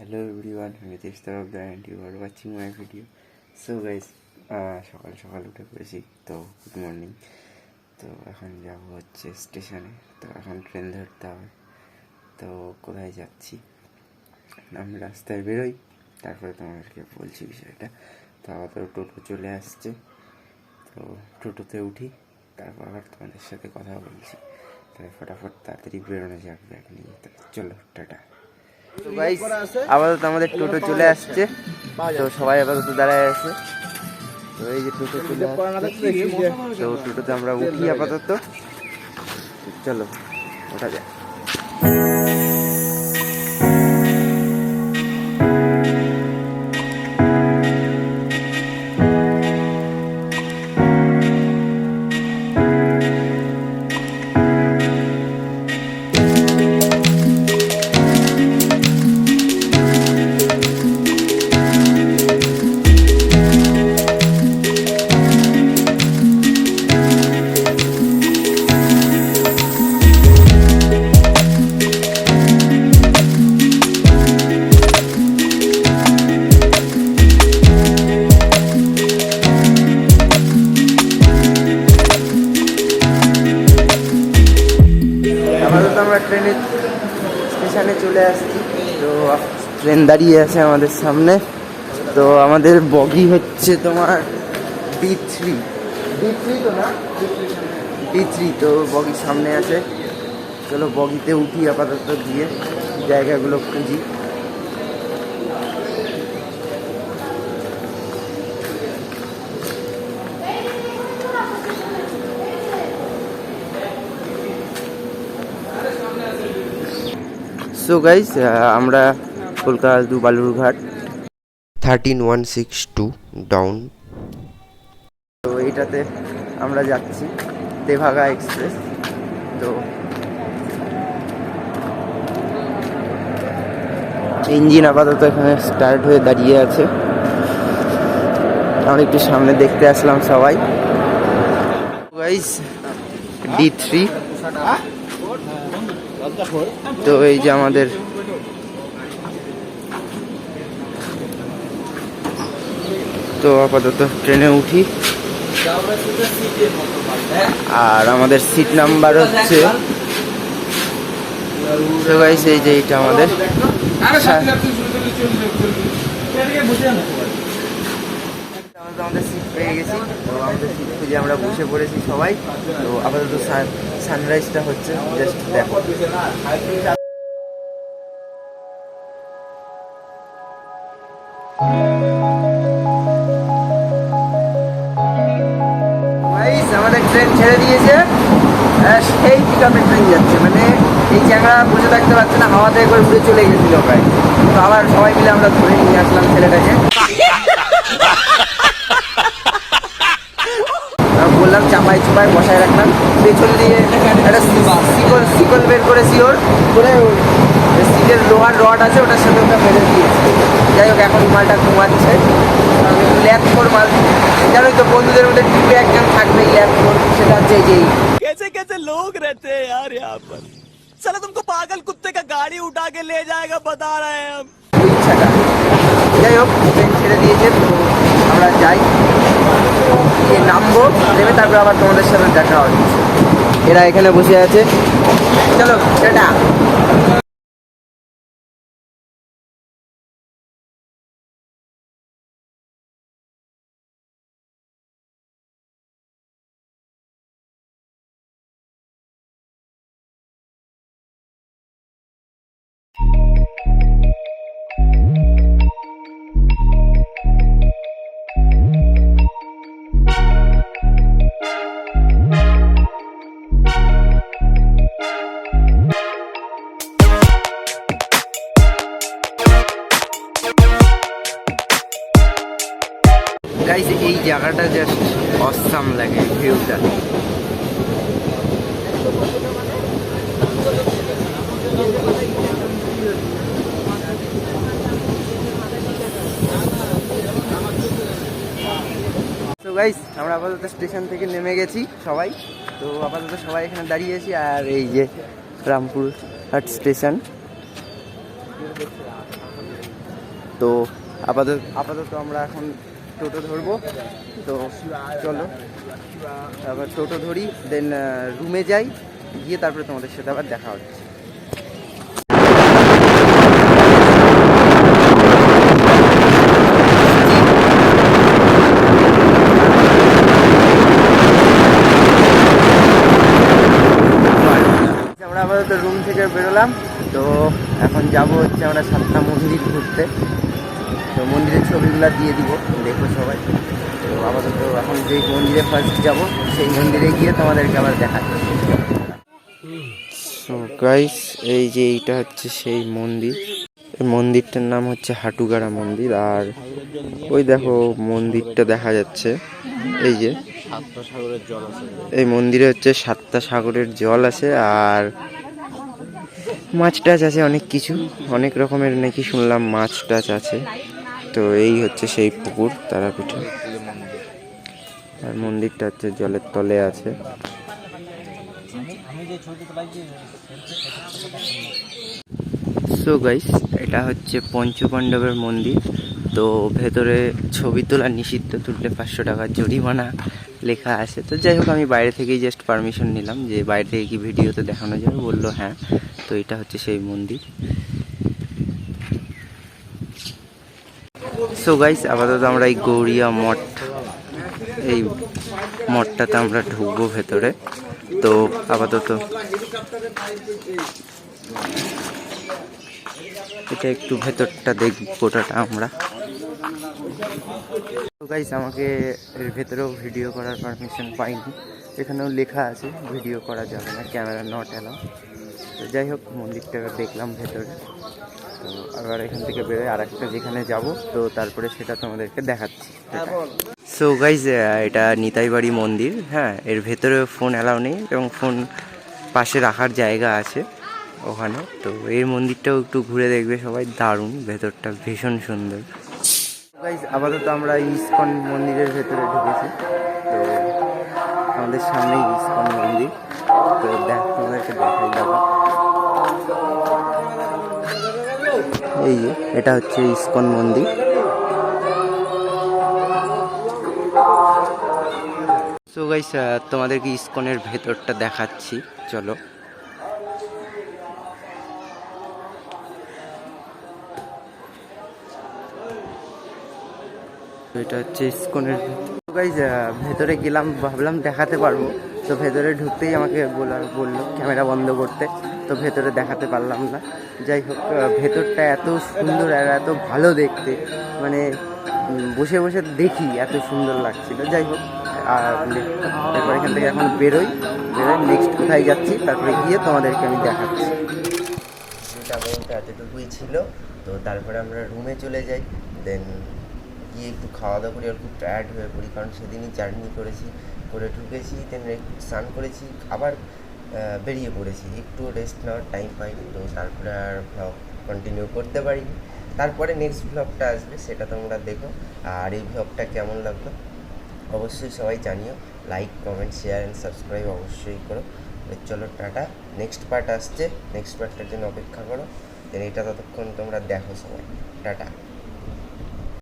Hello everyone আমি Nitish Tarafdar and you are watching my video so guys সকাল সকাল উঠে পড়েছি, তো গুড মর্নিং তো এখন যাব হচ্ছে স্টেশনে তো এখন ট্রেন ধরতে হবে। তো কোথায় যাচ্ছি? আমি রাস্তায় বেরোই, তারপরে তোমাদেরকে বলছি বিষয়টা। তো আবার টোটো চলে আসছে, তো টোটোতে উঠি, তারপর আবার তোমাদের সাথে কথা বলছি। তাহলে ফটাফট তাড়াতাড়ি বেরোনো যাক ব্যাগ নিয়ে চলো, টাটা। তো গাইস আপাতত আমাদের টোটো চলে আসছে। তো সবাই আপাতত দাঁড়ায় আছে। তো এই যে টোটো চলে আসছে। তো টোটোতে আমরা উঠি আপাতত। চলো ওঠা যাক। ট্রেনে স্টেশনে চলে আসছি। তো ট্রেন দাঁড়িয়ে আছে আমাদের সামনে। তো আমাদের বগি হচ্ছে তোমার বি থ্রি বি থ্রি তো না? বি থ্রি তো বগির সামনে আছে। চলো বগিতে উঠি আপাতত গিয়ে জায়গাগুলো খুঁজি। সো গাইস আমরা Kolkata to Balurghat thirteen one six two down তো এইটাতে আমরা যাচ্ছি তেভাগা এক্সপ্রেস। তো ইঞ্জিন আপাতত এখানে স্টার্ট হয়ে দাঁড়িয়ে আছে। আমরা একটু সামনে দেখতে আসলাম সবাই। গাইস ডি থ্রি তো এই যে আমাদের তো আপাতত ট্রেনে উঠি। আর আমাদের সিট নাম্বার হচ্ছে এই যে এইটা আমাদের। আমাদের আমাদের সিট পেয়ে গেছি। তো আমাদের সিট খুঁজে আমরা বসে পড়েছি সবাই। তো আপাতত সানরাইজটা হচ্ছে জাস্ট দেখো। আমাদের ট্রেন ছেড়ে দিয়েছে। সেই পিকআপের ট্রেন যাচ্ছে। মানে এই জায়গা বসে থাকতে পারছে না হাওয়াতে করে উড়ে চলে গেছিল প্রায়। তো আবার সবাই মিলে আমরা ধরে নিয়ে আসলাম ছেলেটাকে আমি বললাম চাপাই চুপাই বসায় রাখলাম পেছন দিয়ে একটা শিকল শিকল বের করেছি ওর করে সিটের লোহার রড আছে ওটার সাথে ওটা বেঁধে দিয়েছে যাই হোক এখন মালটা ঘুমাচ্ছে ল্যাপ কর মাল জানোই তো বন্ধুদের মধ্যে টিপে একজন থাকবে ল্যাপ কর সেটা হচ্ছে এই যে এই कैसे कैसे लोग रहते हैं यार यहाँ पर चलो तुमको पागल कुत्ते का गाड़ी उठा के ले जाएगा बता रहे हैं हम ওই ইচ্ছাটা যাই হোক ট্রেন ছেড়ে দিয়েছে তো আমরা যাই গিয়ে তারপরে তারপর আবার তোমাদের সাথে দেখা হবে। এরা এখানে বসে আছে। চলো টাটা। জায়গাটা জাস্ট অসাম লাগে ভিউটা গাইস আমরা আপাতত স্টেশন থেকে নেমে গেছি সবাই। তো আপাতত সবাই এখানে দাঁড়িয়ে আছি, আর এই যে রামপুর হাট স্টেশন। তো আপাতত আপাতত আমরা এখন টোটো ধরবো। তো চলো, আবার টোটো ধরি দেন রুমে যাই, গিয়ে তারপরে তোমাদের সাথে আবার দেখা হচ্ছে। আমরা আপাতত রুম থেকে বেরোলাম, তো এখন যাব হচ্ছে আমরা সাতটা মন্দির ঘুরতে। তো মন্দিরের ছবিগুলো দিয়ে দিব দেখো সবাই। তো আপাতত এখন যেই মন্দিরে ফার্স্ট যাব, সেই মন্দিরে গিয়ে তোমাদেরকে আবার দেখাচ্ছি। গাইস এই যে এইটা হচ্ছে সেই মন্দির। মন্দিরটার নাম হচ্ছে হাটুগাড়া মন্দির, আর ওই দেখো মন্দিরটা দেখা যাচ্ছে। এই যে, এই মন্দিরে হচ্ছে সাতটা সাগরের জল আছে, আর মাছ টাছ আছে অনেক কিছু। অনেক রকমের নাকি শুনলাম মাছ টাছ আছে। তো এই হচ্ছে সেই পুকুর, তারাপীঠে। আর মন্দিরটা হচ্ছে জলের তলে আছে। সো গাইস এটা হচ্ছে পঞ্চপাণ্ডবের মন্দির। তো ভেতরে ছবি তোলা নিষিদ্ধ তুললে পাঁচশো টাকার জরিমানা লেখা আছে। তো যাই হোক, আমি বাইরে থেকেই জাস্ট পারমিশন নিলাম যে বাইরে থেকে কি ভিডিওতে দেখানো যাবে। বলল হ্যাঁ। তো এটা হচ্ছে সেই মন্দির। সো গাইস আপাতত আমরা এই গৌরিয়া মঠ, এই মঠটাতে আমরা ঢুকবো ভেতরে। তো আপাতত এটা একটু ভেতরটা দেখব গোটাটা আমরা। তো গাইস আমাকে এর ভেতরেও ভিডিও করার পারমিশন পাইনি। এখানেও লেখা আছে ভিডিও করা যাবে না ক্যামেরা নট অ্যালাউ তো যাই হোক মন্দিরটা দেখলাম ভেতরে। তো আবার এখান থেকে বেরোয় আর একটা যেখানে যাব তো তারপরে সেটা তোমাদেরকে দেখাচ্ছি। সো গাইজ এটা নিতাইবাড়ি মন্দির হ্যাঁ এর ভেতরে ফোন অ্যালাউ নেই এবং ফোন পাশে রাখার জায়গা আছে ওখানে। তো এই মন্দিরটাও একটু ঘুরে দেখবে সবাই দারুণ ভেতরটা ভীষণ সুন্দর। আপাতত আমরা ইস্কন মন্দিরের ভেতরে ঢুকেছি। তো আমাদের সামনেই ইস্কন মন্দির। তো দেখ, তোমাদেরকে দেখাই যাব এই যে, এটা হচ্ছে ইস্কন মন্দির। সো গাইস তোমাদেরকে ইস্কনের ভেতরটা দেখাচ্ছি। চলো। এটা হচ্ছে ইস্কনের গাইজ ভেতরে গেলাম, ভাবলাম দেখাতে পারব। তো ভেতরে ঢুকতেই আমাকে বলার বলল ক্যামেরা বন্ধ করতে। তো ভেতরে দেখাতে পারলাম না। যাই হোক ভেতরটা এত সুন্দর আর এত ভালো দেখতে। মানে বসে বসে দেখি এত সুন্দর লাগছিল। যাই হোক, আর এরপর এখান থেকে এখন বেরোই। বেরোই নেক্সট কোথায় যাচ্ছি, তারপরে গিয়ে তোমাদেরকে আমি দেখাচ্ছি। বলতে এতটুকুই ছিল। তো তারপরে আমরা রুমে চলে যাই। দেন গিয়ে একটু খাওয়া দাওয়া করি আর খুব টায়ার্ড হয়ে পড়ি। কারণ সেদিনই জার্নি করেছি, করে ঢুকেছি দেন স্নান করেছি, আবার বেরিয়ে পড়েছি। একটু রেস্ট নেওয়ার টাইম পাইনি, তো তারপরে আর ব্লগ কন্টিনিউ করতে পারিনি। তারপরে নেক্সট ব্লগটা আসবে, সেটা তোমরা দেখো। আর এই ব্লগটা কেমন লাগল, অবশ্যই সবাই জানিও। Like comment share and subscribe অবশ্যই করো। চলো, টাটা। নেক্সট পার্ট আসছে। নেক্সট পার্টটার জন্য অপেক্ষা করো। এটা ততক্ষণ তোমরা দেখো সবাই। টাটা।